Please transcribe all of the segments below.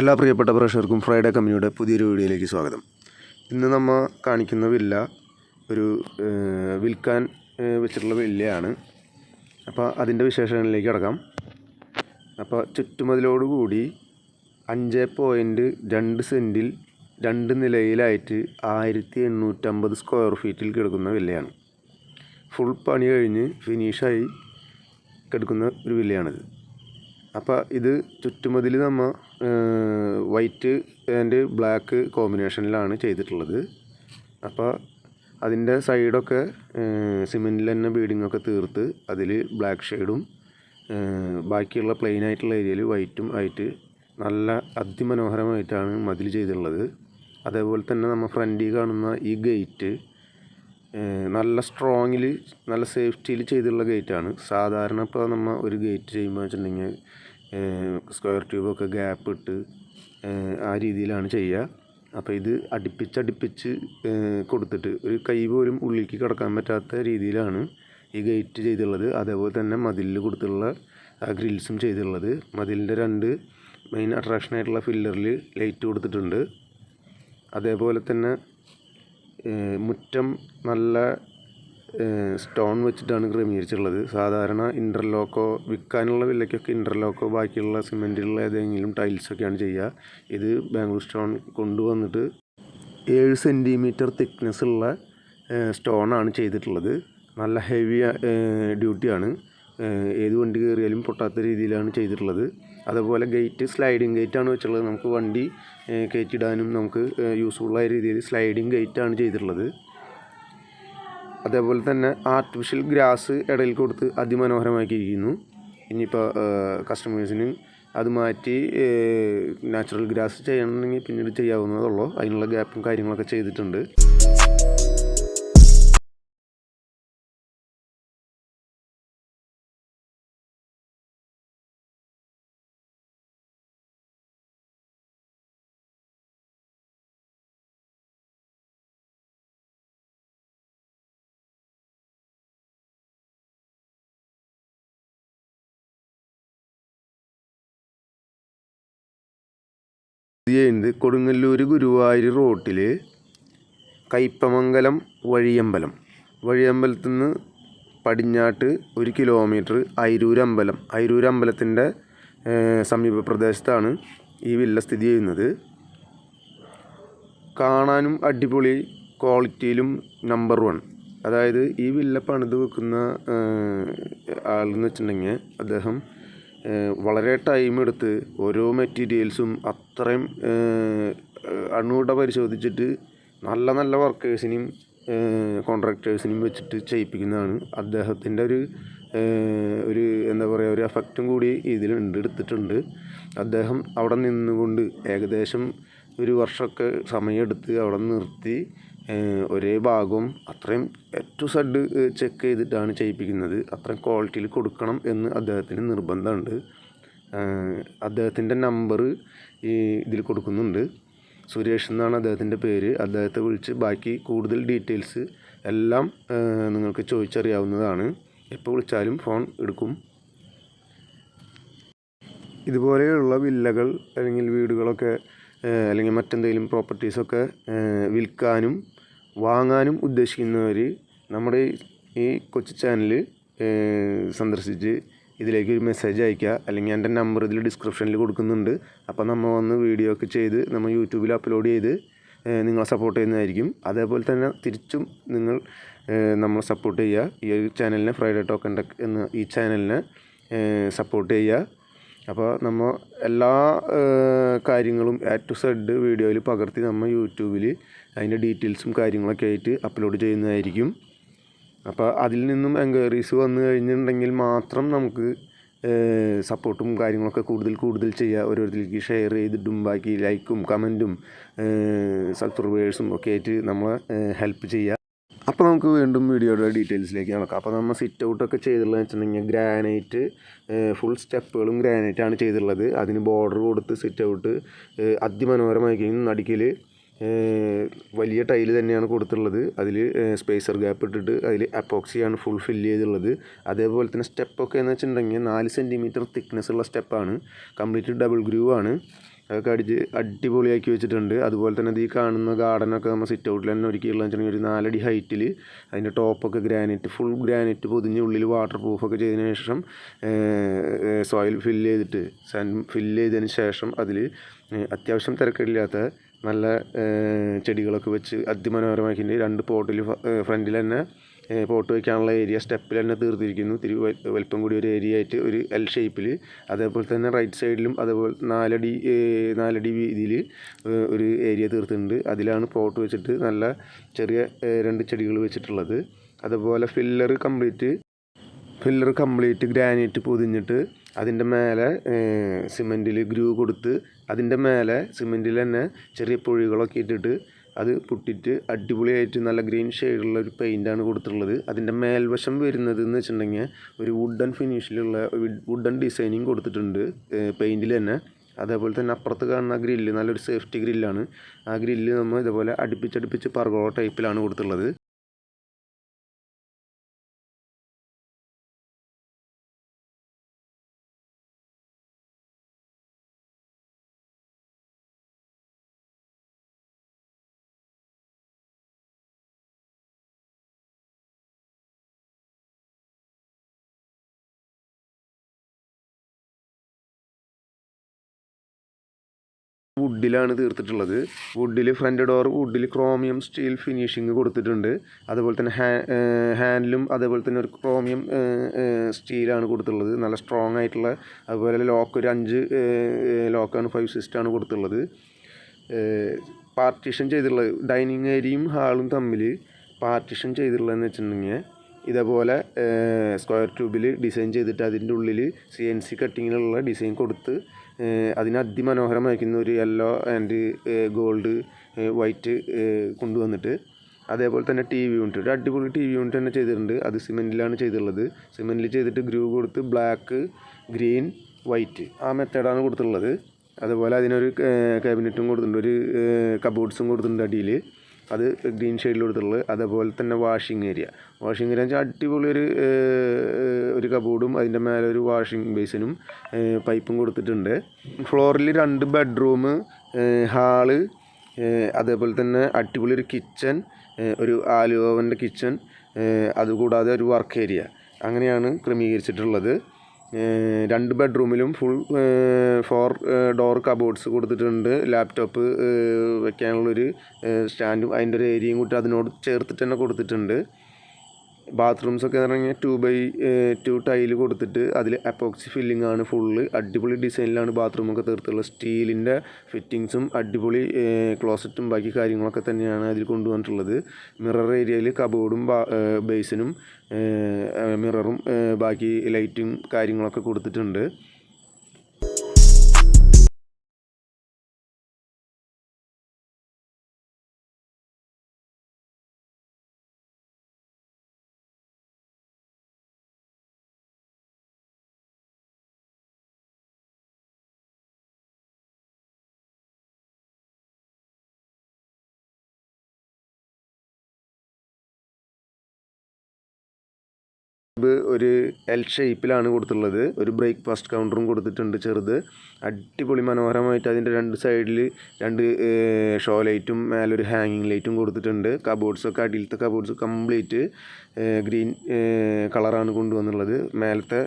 എല്ലാ പ്രിയപ്പെട്ട പ്രേക്ഷകർക്കും ഫ്രൈഡേ കമ്പനിയുടെ പുതിയൊരു വീഡിയോയിലേക്ക് സ്വാഗതം. ഇന്ന് നമ്മൾ കാണിക്കുന്ന വില്ല ഒരു വിൽക്കാൻ വെച്ചിട്ടുള്ള വില്ലയാണ്. അപ്പോൾ അതിന്റെ വിശേഷങ്ങളിലേക്ക് കിടക്കാം. അപ്പോൾ ചുറ്റുമതിലോടുകൂടി അഞ്ച് പോയിന്റ് രണ്ട് സെന്റിൽ രണ്ട് നിലയിലായിട്ട് ആയിരത്തി എണ്ണൂറ്റമ്പത് സ്ക്വയർ ഫീറ്റിൽ കിടക്കുന്ന വില്ലയാണ്. ഫുൾ പണി കഴിഞ്ഞ് ഫിനിഷായി കിടക്കുന്ന ഒരു വില്ലയാണിത്. അപ്പോൾ ഇത് ചുറ്റുമതിൽ നമ്മൾ വൈറ്റ് ആൻഡ് ബ്ലാക്ക് കോമ്പിനേഷനിലാണ് ചെയ്തിട്ടുള്ളത്. അപ്പോൾ അതിന്റെ സൈഡൊക്കെ സിമെന്റിൽ തന്നെ ബീഡിങ്ങൊക്കെ തീർത്ത് അതിൽ ബ്ലാക്ക് ഷെയ്ഡും ബാക്കിയുള്ള പ്ലെയിൻ ആയിട്ടുള്ള ഏരിയയിൽ വൈറ്റും ആയിട്ട് നല്ല അതിമനോഹരമായിട്ടാണ് മതിൽ ചെയ്തിട്ടുള്ളത്. അതേപോലെ തന്നെ നമ്മൾ ഫ്രണ്ടിൽ കാണുന്ന ഈ ഗേറ്റ് നല്ല സ്ട്രോങ്ങിൽ നല്ല സേഫ്റ്റിയിൽ ചെയ്തിട്ടുള്ള ഗേറ്റാണ്. സാധാരണ ഇപ്പോൾ നമ്മൾ ഒരു ഗേറ്റ് ചെയ്യുമ്പോൾ വെച്ചിട്ടുണ്ടെങ്കിൽ സ്ക്വയർ ട്യൂബൊക്കെ ഗ്യാപ്പ് ഇട്ട് ആ രീതിയിലാണ് ചെയ്യുക അപ്പോൾ ഇത് അടുപ്പിച്ചടുപ്പിച്ച് കൊടുത്തിട്ട് ഒരു കൈ പോലും ഉള്ളിലേക്ക് കിടക്കാൻ പറ്റാത്ത രീതിയിലാണ് ഈ ഗേറ്റ് ചെയ്തുള്ളത്. അതേപോലെ തന്നെ മതിലിൽ കൊടുത്തിട്ടുള്ള ഗ്രിൽസും ചെയ്തിട്ടുള്ളത് മതിലിന്റെ രണ്ട് മെയിൻ അട്രാക്ഷനായിട്ടുള്ള ഫില്ലറിൽ ലൈറ്റ് കൊടുത്തിട്ടുണ്ട്. അതേപോലെ തന്നെ മുറ്റം നല്ല സ്റ്റോൺ വെച്ചിട്ടാണ് ക്രമീകരിച്ചിട്ടുള്ളത്. സാധാരണ ഇന്റർലോക്കോ വിൽക്കാനുള്ള വിലയ്ക്കൊക്കെ ഇന്റർലോക്കോ ബാക്കിയുള്ള സിമെന്റിലുള്ള ഏതെങ്കിലും ടൈൽസൊക്കെയാണ് ചെയ്യുക. ഇത് ബാംഗ്ലൂർ സ്റ്റോൺ കൊണ്ടുവന്നിട്ട് ഏഴ് സെന്റിമീറ്റർ തിക്നെസ് ഉള്ള സ്റ്റോണാണ് ചെയ്തിട്ടുള്ളത്. നല്ല ഹെവി ഡ്യൂട്ടിയാണ് ഏത് വണ്ടി കയറിയാലും പൊട്ടാത്ത രീതിയിലാണ് ചെയ്തിട്ടുള്ളത്. അതുപോലെ ഗേറ്റ് സ്ലൈഡിങ് ഗേറ്റാണ് വെച്ചിട്ടുള്ളത്. നമുക്ക് വണ്ടി കയറ്റിടാനും നമുക്ക് യൂസ്ഫുള്ളായ രീതിയിൽ സ്ലൈഡിങ് ഗേറ്റാണ് ചെയ്തിട്ടുള്ളത്. അതേപോലെ തന്നെ ആർട്ടിഫിഷ്യൽ ഗ്രാസ് ഇടയിൽ കൊടുത്ത് അതിമനോഹരമാക്കിയിരിക്കുന്നു. ഇനിയിപ്പോൾ കസ്റ്റമേഴ്സിന് അത് മാറ്റി നാച്ചുറൽ ഗ്രാസ് ചെയ്യണമെങ്കിൽ പിന്നീട് ചെയ്യാവുന്നതുള്ളൂ അതിനുള്ള ഗ്യാപ്പും കാര്യങ്ങളൊക്കെ ചെയ്തിട്ടുണ്ട്. ചെയ്യുന്നത് കൊടുങ്ങല്ലൂർ ഗുരുവായൂർ റോട്ടിൽ കയ്പമംഗലം വഴിയമ്പലം. വഴിയമ്പലത്തു നിന്ന് പടിഞ്ഞാട്ട് ഒരു കിലോമീറ്റർ അയിരൂർ അമ്പലത്തിന്റെ സമീപ പ്രദേശത്താണ് ഈ വില്ല സ്ഥിതി ചെയ്യുന്നത്. കാണാനും അടിപൊളി ക്വാളിറ്റിയിലും നമ്പർ വൺ. അതായത് ഈ വില്ല പണിത് വെക്കുന്ന ആളെന്ന് വെച്ചിട്ടുണ്ടെങ്കിൽ അദ്ദേഹം വളരെ ടൈം എടുത്ത് ഓരോ മെറ്റീരിയൽസും അത്രയും അണുകൂടെ പരിശോധിച്ചിട്ട് നല്ല നല്ല വർക്കേഴ്സിനെയും കോൺട്രാക്ടേഴ്സിനെയും വെച്ചിട്ട് ചെയ്യിപ്പിക്കുന്നതാണ്. അദ്ദേഹത്തിന്റെ ഒരു ഒരു എന്താ പറയുക ഒരു എഫക്റ്റും കൂടി ഇതിലുണ്ട് എടുത്തിട്ടുണ്ട്. അദ്ദേഹം അവിടെ നിന്നുകൊണ്ട് ഏകദേശം ഒരു വർഷമൊക്കെ സമയമെടുത്ത് അവിടെ നിർത്തി. ഒരേ ഭാഗവും അത്രയും എ ടു സെഡ് ചെക്ക് ചെയ്തിട്ടാണ് ചെയ്യിപ്പിക്കുന്നത്. അത്രയും ക്വാളിറ്റിയിൽ കൊടുക്കണം എന്ന് അദ്ദേഹത്തിന് നിർബന്ധമുണ്ട്. അദ്ദേഹത്തിന്റെ നമ്പർ ഈ ഇതിൽ കൊടുക്കുന്നുണ്ട്. സുരേഷ് എന്നാണ് അദ്ദേഹത്തിന്റെ പേര്. അദ്ദേഹത്തെ വിളിച്ച് ബാക്കി കൂടുതൽ ഡീറ്റെയിൽസ് എല്ലാം നിങ്ങൾക്ക് ചോദിച്ചറിയാവുന്നതാണ്. എപ്പോൾ വിളിച്ചാലും ഫോൺ എടുക്കും. ഇതുപോലെയുള്ള വില്ലകൾ അല്ലെങ്കിൽ വീടുകളൊക്കെ അല്ലെങ്കിൽ മറ്റെന്തെങ്കിലും പ്രോപ്പർട്ടീസൊക്കെ വിൽക്കാനും വാങ്ങാനും ഉദ്ദേശിക്കുന്നവർ നമ്മുടെ ഈ കൊച്ചു ചാനൽ സന്ദർശിച്ച് ഇതിലേക്ക് ഒരു മെസ്സേജ് അയയ്ക്കുക. അല്ലെങ്കിൽ എന്റെ നമ്പർ ഇതിൽ ഡിസ്ക്രിപ്ഷനിൽ കൊടുക്കുന്നുണ്ട്. അപ്പോൾ നമ്മൾ വന്ന് വീഡിയോ ഒക്കെ ചെയ്ത് നമ്മൾ യൂട്യൂബിൽ അപ്ലോഡ് ചെയ്ത് നിങ്ങളെ സപ്പോർട്ട് ചെയ്യുന്നതായിരിക്കും. അതേപോലെ തന്നെ തിരിച്ചും നിങ്ങൾ നമ്മളെ സപ്പോർട്ട് ചെയ്യുക. ഈ ഒരു ചാനലിനെ ഫ്രൈഡേ ടോക്കൺ ടെക് എന്ന ഈ ചാനലിനെ സപ്പോർട്ട് ചെയ്യുക. അപ്പോൾ നമ്മൾ എല്ലാ കാര്യങ്ങളും എ ടു സെഡ് വീഡിയോയിൽ പകർത്തി നമ്മൾ യൂട്യൂബിൽ അതിന്റെ ഡീറ്റെയിൽസും കാര്യങ്ങളൊക്കെ ആയിട്ട് അപ്ലോഡ് ചെയ്യുന്നതായിരിക്കും. അപ്പോൾ അതിൽ നിന്നും എൻക്വയറീസ് വന്നു കഴിഞ്ഞിട്ടുണ്ടെങ്കിൽ മാത്രം നമുക്ക് സപ്പോർട്ടും കാര്യങ്ങളൊക്കെ കൂടുതൽ കൂടുതൽ ചെയ്യുക ഓരോരുത്തർക്ക് ഷെയർ ചെയ്തിട്ടും ബാക്കി ലൈക്കും കമന്റും സബ്സ്ക്രൈബേഴ്സും ഒക്കെ ആയിട്ട് നമ്മളെ ഹെൽപ്പ് ചെയ്യുക അപ്പോൾ നമുക്ക് വീണ്ടും വീഡിയോയുടെ ഡീറ്റെയിൽസിലേക്ക് നടക്കാം അപ്പോൾ നമ്മൾ സിറ്റ് ഔട്ടൊക്കെ ചെയ്തിട്ടുള്ളത് വെച്ചിട്ടുണ്ടെങ്കിൽ ഗ്രാനൈറ്റ് ഫുൾ സ്റ്റെപ്പുകളും ഗ്രാനൈറ്റാണ് ചെയ്തിട്ടുള്ളത്. അതിന് ബോർഡർ കൊടുത്ത് സിറ്റ് ഔട്ട് അതിമനോഹരമായി കഴിഞ്ഞ് നടുക്കിൽ വലിയ ടൈൽ തന്നെയാണ് കൊടുത്തിട്ടുള്ളത്. അതിൽ സ്പേസർ ഗ്യാപ്പ് ഇട്ടിട്ട് അതിൽ അപ്പോക്സിയാണ് ഫുൾ ഫില്ല് ചെയ്തുള്ളത് അതേപോലെ തന്നെ സ്റ്റെപ്പൊക്കെ എന്ന് വെച്ചിട്ടുണ്ടെങ്കിൽ നാല് സെന്റിമീറ്റർ തിക്നെസ് ഉള്ള സ്റ്റെപ്പാണ് കംപ്ലീറ്റ് ഡബിൾ ഗ്രൂവ് ആണ്. അതൊക്കെ അടിച്ച് അടിപൊളിയാക്കി വെച്ചിട്ടുണ്ട്. അതുപോലെ തന്നെ ഇത് ഈ കാണുന്ന ഗാർഡനൊക്കെ നമ്മൾ സിറ്റ് ഔട്ടിൽ തന്നെ ഒരുക്കിയുള്ള വെച്ചിട്ടുണ്ടെങ്കിൽ ഒരു നാലടി ഹൈറ്റിൽ അതിന്റെ ടോപ്പൊക്കെ ഗ്രാനൈറ്റ് ഫുൾ ഗ്രാനൈറ്റ് പൊതിഞ്ഞ് ഉള്ളിൽ വാട്ടർ പ്രൂഫൊക്കെ ചെയ്തതിന് ശേഷം സോയിൽ ഫില്ല് ചെയ്തിട്ട് സാൻഡ് ഫില്ല് ചെയ്തതിന് ശേഷം അതിൽ അത്യാവശ്യം തിരക്കില്ലാത്ത നല്ല ചെടികളൊക്കെ വെച്ച് അതിമനോഹരമാക്കിയിട്ട് രണ്ട് പോട്ടിൽ ഫ്രണ്ടിൽ തന്നെ പോട്ട് വയ്ക്കാനുള്ള ഏരിയ സ്റ്റെപ്പിൽ തന്നെ തീർത്തിരിക്കുന്നു. ഇത്തിരി വലിപ്പം കൂടി ഒരു ഏരിയ ആയിട്ട് ഒരു എൽ ഷേപ്പിൽ അതേപോലെ തന്നെ റൈറ്റ് സൈഡിലും അതേപോലെ നാലടി നാലടി വീതിയിൽ ഒരു ഏരിയ തീർത്തിട്ടുണ്ട്. അതിലാണ് പോട്ട് വെച്ചിട്ട് നല്ല ചെറിയ രണ്ട് ചെടികൾ വെച്ചിട്ടുള്ളത്. അതുപോലെ filler complete filler complete granite പൊതിഞ്ഞിട്ട് അതിന്റെ മേലെ സിമെന്റിൽ ഗ്രൂ കൊടുത്ത് അതിന്റെ മേലെ സിമെന്റിൽ തന്നെ ചെറിയ പൊഴികളൊക്കെ ഇട്ടിട്ട് അത് പുട്ടിട്ട് അടിപൊളിയായിട്ട് നല്ല ഗ്രീൻ ഷെയ്ഡുള്ള ഒരു പെയിന്റാണ് കൊടുത്തിട്ടുള്ളത്. അതിന്റെ മേൽവശം വരുന്നത് എന്ന് വെച്ചിട്ടുണ്ടെങ്കിൽ ഒരു വുഡൻ ഫിനിഷിലുള്ള വുഡൻ ഡിസൈനിങ് കൊടുത്തിട്ടുണ്ട് പെയിന്റിൽ തന്നെ. അതേപോലെ തന്നെ അപ്പുറത്ത് കാണുന്ന ഗ്രില്ല് നല്ലൊരു സേഫ്റ്റി ഗ്രില്ലാണ്. ആ ഗ്രില്ല് നമ്മൾ ഇതേപോലെ അടുപ്പിച്ചടുപ്പിച്ച് പർഗോള ടൈപ്പിലാണ് കൊടുത്തിട്ടുള്ളത്. വുഡിലാണ് തീർത്തിട്ടുള്ളത്. വുഡിൽ ഫ്രണ്ട് ഡോർ വുഡിൽ ക്രോമിയം സ്റ്റീൽ ഫിനിഷിങ് കൊടുത്തിട്ടുണ്ട്. അതുപോലെ തന്നെ ഹാൻഡിലും അതേപോലെ തന്നെ ഒരു ക്രോമിയം സ്റ്റീലാണ് കൊടുത്തിട്ടുള്ളത്. നല്ല സ്ട്രോങ് ആയിട്ടുള്ള അതുപോലെ ലോക്ക് ഒരു അഞ്ച് ലോക്കാണ് ഫൈവ് സിസ്റ്റാണ് കൊടുത്തിട്ടുള്ളത്. പാർട്ടീഷൻ ചെയ്തിട്ടുള്ളത് ഡൈനിങ് ഏരിയയും ഹാളും തമ്മിൽ പാർട്ടീഷൻ ചെയ്തിട്ടുള്ളതെന്ന് വെച്ചിട്ടുണ്ടെങ്കിൽ ഇതേപോലെ സ്ക്വയർ ട്യൂബിൽ ഡിസൈൻ ചെയ്തിട്ട് അതിന്റെ ഉള്ളിൽ സി എൻ സി കട്ടിങ്ങിലുള്ള ഡിസൈൻ കൊടുത്ത് അതിനെ അതിമനോഹരമായിരിക്കുന്ന ഒരു യെല്ലോ ആൻഡ് ഗോൾഡ് വൈറ്റ് കൊണ്ടുവന്നിട്ട് അതേപോലെ തന്നെ ടി വി യൂണിറ്റ് ഒരു അടിപൊളി ടി വി യൂണിറ്റ് തന്നെ ചെയ്തിട്ടുണ്ട്. അത് സിമെന്റിലാണ് ചെയ്തിട്ടുള്ളത് സിമെന്റിൽ ചെയ്തിട്ട് ഗ്രൂ കൊടുത്ത് ബ്ലാക്ക് ഗ്രീൻ വൈറ്റ് ആ മെത്തേഡാണ് കൊടുത്തിട്ടുള്ളത്. അതുപോലെ അതിനൊരു ക്യാബിനറ്റും കൊടുത്തിട്ടുണ്ട്. ഒരു കബോർഡ്സും കൊടുത്തിട്ടുണ്ട് അടിയിൽ അത് ഗ്രീൻ ഷെയ്ഡിൽ കൊടുത്തിട്ടുള്ളത്. അതേപോലെ തന്നെ വാഷിംഗ് ഏരിയ വാഷിംഗ് ഏരിയ വെച്ചാൽ അടിപൊളി ഒരു ഒരു കബോർഡും അതിന്റെ മേലെ ഒരു വാഷിംഗ് ബേസിനും പൈപ്പും കൊടുത്തിട്ടുണ്ട്. ഫ്ലോറിൽ രണ്ട് ബെഡ്റൂം ഹാൾ അതേപോലെ തന്നെ അടിപൊളി ഒരു കിച്ചൺ ഒരു ആലുവന്റെ കിച്ചൺ അതുകൂടാതെ ഒരു വർക്ക് ഏരിയ അങ്ങനെയാണ് ക്രമീകരിച്ചിട്ടുള്ളത്. രണ്ട് ബെഡ്റൂമിലും ഫുൾ ഫോർ ഡോർ കബോർഡ്സ് കൊടുത്തിട്ടുണ്ട്. ലാപ്ടോപ്പ് വെക്കാനുള്ളൊരു സ്റ്റാൻഡും അതിന്റെ ഒരു ഏരിയയും കൂട്ടി അതിനോട് ചേർത്തിട്ട് തന്നെ കൊടുത്തിട്ടുണ്ട്. ബാത്റൂംസ് ഒക്കെ പറഞ്ഞാൽ ടു ബൈ ടു ടൈൽ കൊടുത്തിട്ട് അതിൽ അപ്പോക്സി ഫില്ലിംഗ് ആണ് ഫുള്ള് അടിപൊളി ഡിസൈനിലാണ് ബാത്റൂമൊക്കെ തീർത്തുള്ള സ്റ്റീലിന്റെ ഫിറ്റിങ്സും അടിപൊളി ക്ലോസറ്റും ബാക്കി കാര്യങ്ങളൊക്കെ തന്നെയാണ് അതിൽ കൊണ്ടുവന്നിട്ടുള്ളത്. മിറർ ഏരിയയിൽ കബോർഡും ബേസിനും മിററും ബാക്കി ലൈറ്റും കാര്യങ്ങളൊക്കെ കൊടുത്തിട്ടുണ്ട്. ഒരു എൽ ഷേപ്പിലാണ് കൊടുത്തിട്ടുള്ളത്. ഒരു ബ്രേക്ക്ഫാസ്റ്റ് കൗണ്ടറും കൊടുത്തിട്ടുണ്ട് ചെറുത്. അടിപൊളി മനോഹരമായിട്ട് അതിന്റെ രണ്ട് സൈഡിൽ രണ്ട് ഷോ ലൈറ്റും മേലൊരു ഹാങ്ങിങ് ലൈറ്റും കൊടുത്തിട്ടുണ്ട്. കബോർഡ്സൊക്കെ അടിയിലത്തെ കബോർഡ്സ് കംപ്ലീറ്റ് ഗ്രീൻ കളറാണ് കൊണ്ടുവന്നുള്ളത് മേലത്തെ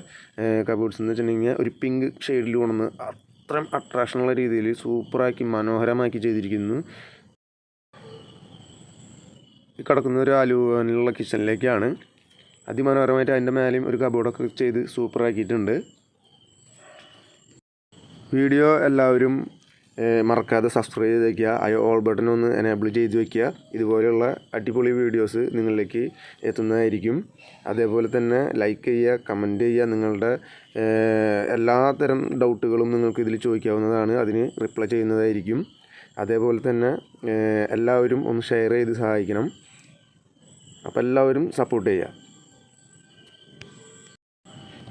കബോർഡ്സ് എന്ന് വെച്ചിട്ടുണ്ടെങ്കിൽ ഒരു പിങ്ക് ഷെയ്ഡിൽ കൊണ്ടുവന്ന് അത്രയും അട്രാക്ഷനുള്ള രീതിയിൽ സൂപ്പറാക്കി മനോഹരമാക്കി ചെയ്തിരിക്കുന്നു. കിടക്കുന്ന ഒരു ആലുവനുള്ള കിച്ചണിലേക്കാണ് അതിമനോഹരമായിട്ട് അതിന്റെ മേലെയും ഒരു കബോർഡൊക്കെ ചെയ്ത് സൂപ്പറാക്കിയിട്ടുണ്ട് വീഡിയോ എല്ലാവരും മറക്കാതെ സബ്സ്ക്രൈബ് ചെയ്ത് വയ്ക്കുക ആ ഓൾ ബട്ടൺ ഒന്ന് എനേബിൾ ചെയ്ത് വയ്ക്കുക ഇതുപോലെയുള്ള അടിപൊളി വീഡിയോസ് നിങ്ങളിലേക്ക് എത്തുന്നതായിരിക്കും. അതേപോലെ തന്നെ ലൈക്ക് ചെയ്യുക കമന്റ് ചെയ്യുക നിങ്ങളുടെ എല്ലാത്തരം ഡൗട്ടുകളും നിങ്ങൾക്ക് ഇതിൽ ചോദിക്കാവുന്നതാണ്. അതിന് റിപ്ലൈ ചെയ്യുന്നതായിരിക്കും. അതേപോലെ തന്നെ എല്ലാവരും ഒന്ന് ഷെയർ ചെയ്ത് സഹായിക്കണം. അപ്പോൾ എല്ലാവരും സപ്പോർട്ട് ചെയ്യുക.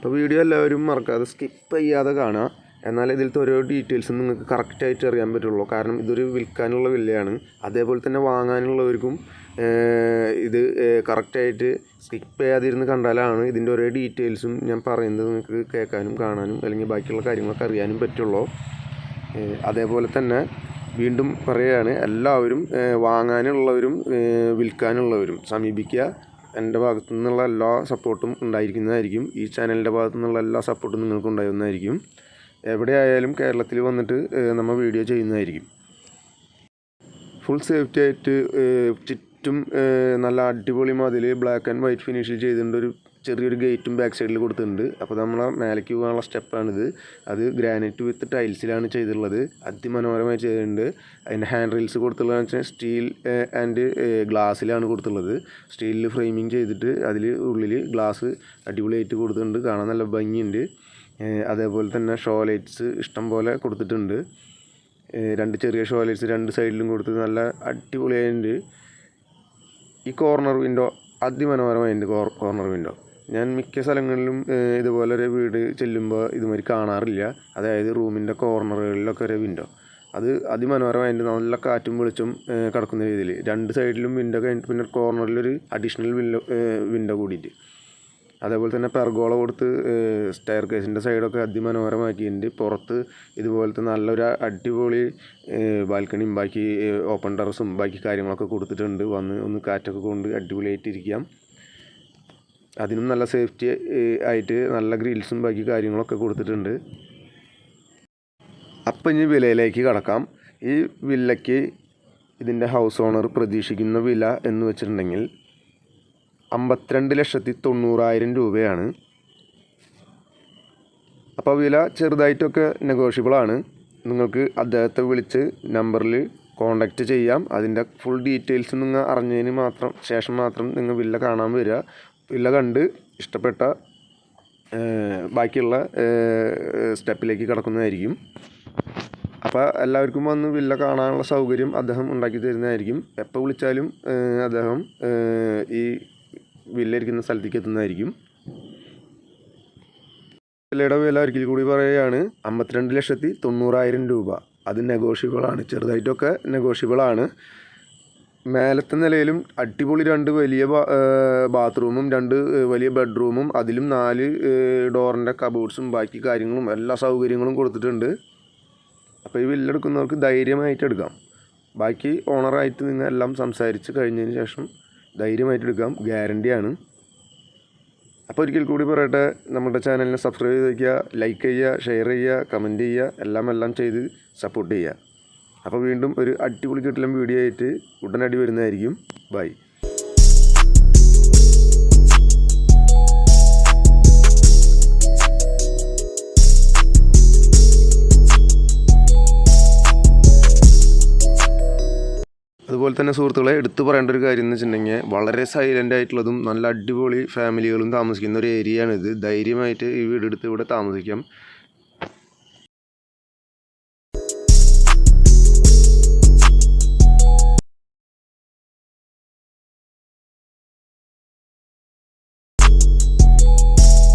അപ്പോൾ വീഡിയോ എല്ലാവരും മറക്കാതെ സ്കിപ്പ് ചെയ്യാതെ കാണുക. എന്നാൽ ഇതിലത്തെ ഓരോ ഡീറ്റെയിൽസും നിങ്ങൾക്ക് കറക്റ്റായിട്ട് അറിയാൻ പറ്റുള്ളൂ. കാരണം ഇതൊരു വിൽക്കാനുള്ള വില്ലയാണ് അതേപോലെ തന്നെ വാങ്ങാനുള്ളവർക്കും ഇത് കറക്റ്റായിട്ട് സ്കിപ്പ് ചെയ്യാതിരുന്ന് കണ്ടാലാണ് ഇതിന്റെ ഓരോ ഡീറ്റെയിൽസും ഞാൻ പറയുന്നത് നിങ്ങൾക്ക് കേൾക്കാനും കാണാനും അല്ലെങ്കിൽ ബാക്കിയുള്ള കാര്യങ്ങളൊക്കെ അറിയാനും പറ്റുള്ളൂ. അതേപോലെ തന്നെ വീണ്ടും പറയുകയാണ് എല്ലാവരും വാങ്ങാനുള്ളവരും വിൽക്കാനുള്ളവരും സമീപിക്കുക. എന്റെ ഭാഗത്തു നിന്നുള്ള എല്ലാ സപ്പോർട്ടും ഉണ്ടായിരിക്കുന്നതായിരിക്കും. ഈ ചാനലിന്റെ ഭാഗത്തു നിന്നുള്ള എല്ലാ സപ്പോർട്ടും നിങ്ങൾക്ക് ഉണ്ടാകുന്നതായിരിക്കും. എവിടെയായാലും കേരളത്തിൽ വന്നിട്ട് നമ്മൾ വീഡിയോ ചെയ്യുന്നതായിരിക്കും. ഫുൾ സേഫ്റ്റി ആയിട്ട് ചുറ്റും നല്ല അടിപൊളി മതിൽ ബ്ലാക്ക് ആൻഡ് വൈറ്റ് ഫിനിഷിൽ ചെയ്തിട്ടുണ്ട് ഒരു ചെറിയൊരു ഗേറ്റും ബാക്ക് സൈഡിൽ കൊടുത്തിട്ടുണ്ട്. അപ്പോൾ നമ്മളെ മേലേക്ക് പോകാനുള്ള സ്റ്റെപ്പാണിത്. അത് ഗ്രാനൈറ്റ് വിത്ത് ടൈൽസിലാണ് ചെയ്തിട്ടുള്ളത്. അതിമനോഹരമായി ചെയ്തിട്ടുണ്ട്. അതിന്റെ ഹാൻഡ് റീൽസ് കൊടുത്തുള്ളതെന്ന് വെച്ചാൽ സ്റ്റീൽ ആൻഡ് ഗ്ലാസ്സിലാണ് കൊടുത്തുള്ളത് സ്റ്റീലിൽ ഫ്രെയിമിങ് ചെയ്തിട്ട് അതിൽ ഉള്ളിൽ ഗ്ലാസ് അടിപൊളിയായിട്ട് കൊടുത്തിട്ടുണ്ട്. കാണാൻ നല്ല ഭംഗിയുണ്ട്. അതേപോലെ തന്നെ ഷോ ലൈറ്റ്സ് ഇഷ്ടം പോലെ കൊടുത്തിട്ടുണ്ട്. രണ്ട് ചെറിയ ഷോ ലൈറ്റ്സ് രണ്ട് സൈഡിലും കൊടുത്ത് നല്ല അടിപൊളിയായിട്ടുണ്ട്. ഈ കോർണർ വിൻഡോ അതിമനോഹരമായിട്ടുണ്ട് കോർ കോർണർ വിൻഡോ ഞാൻ മിക്ക സ്ഥലങ്ങളിലും ഇതുപോലൊരു വീട് ചെല്ലുമ്പോൾ ഇതുമാതിരി കാണാറില്ല. അതായത് റൂമിന്റെ കോർണറുകളിലൊക്കെ ഒരു വിൻഡോ അത് അതിമനോഹരമായിട്ട് നല്ല കാറ്റും വെളിച്ചം കടക്കുന്ന രീതിയിൽ. രണ്ട് സൈഡിലും വിൻഡോ കഴിഞ്ഞിട്ട് പിന്നെ കോർണറിലൊരു അഡീഷണൽ വിൻഡോ വിൻഡോ കൂടിയിട്ട്. അതേപോലെ തന്നെ പെർഗോള കൊടുത്ത് സ്റ്റെയർ കേസിന്റെ സൈഡൊക്കെ അതിമനോഹരമാക്കിയിട്ടുണ്ട്. പുറത്ത് ഇതുപോലത്തെ നല്ലൊരു അടിപൊളി ബാൽക്കണിയും ബാക്കി ഓപ്പൺ ടെറസും ബാക്കി കാര്യങ്ങളൊക്കെ കൊടുത്തിട്ടുണ്ട്. വന്ന് ഒന്ന് കാറ്റൊക്കെ കൊണ്ട് അടിപൊളിയായിട്ട് ഇരിക്കാം അതിനും നല്ല സേഫ്റ്റി ആയിട്ട് നല്ല ഗ്രിൽസും ബാക്കി കാര്യങ്ങളൊക്കെ കൊടുത്തിട്ടുണ്ട്. അപ്പം ഇനി വിലയിലേക്ക് കടക്കാം. ഈ വില്ലയ്ക്ക് ഇതിന്റെ ഹൗസ് ഓണർ പ്രതീക്ഷിക്കുന്ന വില എന്ന് വെച്ചിട്ടുണ്ടെങ്കിൽ അമ്പത്തിരണ്ട് ലക്ഷത്തി തൊണ്ണൂറായിരം രൂപയാണ്. അപ്പോൾ വില ചെറുതായിട്ടൊക്കെ നെഗോഷ്യബിളാണ് നിങ്ങൾക്ക് അദ്ദേഹത്തെ വിളിച്ച് നമ്പറിൽ കോണ്ടാക്റ്റ് ചെയ്യാം. അതിന്റെ ഫുൾ ഡീറ്റെയിൽസ് നിങ്ങൾ അറിഞ്ഞതിന് മാത്രം ശേഷം മാത്രം നിങ്ങൾ വില്ല കാണാൻ വരിക. വില്ല കണ്ട് ഇഷ്ടപ്പെട്ട ബാക്കിയുള്ള സ്റ്റെപ്പിലേക്ക് കിടക്കുന്നതായിരിക്കും. അപ്പോൾ എല്ലാവർക്കും വന്ന് വില്ല കാണാനുള്ള സൗകര്യം അദ്ദേഹം ഉണ്ടാക്കി തരുന്നതായിരിക്കും. എപ്പോൾ വിളിച്ചാലും അദ്ദേഹം ഈ വില്ല ഇരിക്കുന്ന സ്ഥലത്തേക്ക് എത്തുന്നതായിരിക്കും. വില്ലയുടെ വില ഒരിക്കൽ കൂടി പറയുകയാണ് അമ്പത്തിരണ്ട് ലക്ഷത്തി തൊണ്ണൂറായിരം രൂപ. അത് നെഗോഷ്യബിളാണ് ചെറുതായിട്ടൊക്കെ നെഗോഷ്യബിളാണ് മേലത്തെ നിലയിലും അടിപൊളി രണ്ട് വലിയ ബാത്റൂമും രണ്ട് വലിയ ബെഡ്റൂമും അതിലും നാല് ഡോറിന്റെ കബോർഡ്സും ബാക്കി കാര്യങ്ങളും എല്ലാ സൗകര്യങ്ങളും കൊടുത്തിട്ടുണ്ട്. അപ്പോൾ ഈ വില്ലെടുക്കുന്നവർക്ക് ധൈര്യമായിട്ട് എടുക്കാം. ബാക്കി ഓണറായിട്ട് നിങ്ങൾ എല്ലാം സംസാരിച്ച് കഴിഞ്ഞതിന് ശേഷം ധൈര്യമായിട്ട് എടുക്കാം ഗ്യാരണ്ടിയാണ്. അപ്പോൾ ഒരിക്കൽ കൂടി പറയട്ടെ നമ്മുടെ ചാനലിനെ സബ്സ്ക്രൈബ് ചെയ്ത് വയ്ക്കുക ലൈക്ക് ചെയ്യുക ഷെയർ ചെയ്യുക കമന്റ് ചെയ്യുക എല്ലാം എല്ലാം ചെയ്ത് സപ്പോർട്ട് ചെയ്യുക. അപ്പോൾ വീണ്ടും ഒരു അടിപൊളി കിട്ടലും വീഡിയോ ആയിട്ട് ഉടനടി വരുന്നതായിരിക്കും. ബൈ അതുപോലെ തന്നെ സുഹൃത്തുക്കളെ എടുത്തു പറയേണ്ട ഒരു കാര്യം എന്ന് വെച്ചിട്ടുണ്ടെങ്കിൽ വളരെ സൈലന്റ് ആയിട്ടുള്ളതും നല്ല അടിപൊളി ഫാമിലികളും താമസിക്കുന്ന ഒരു ഏരിയയാണിത് ധൈര്യമായിട്ട് ഈ വീടെടുത്ത് ഇവിടെ താമസിക്കാം.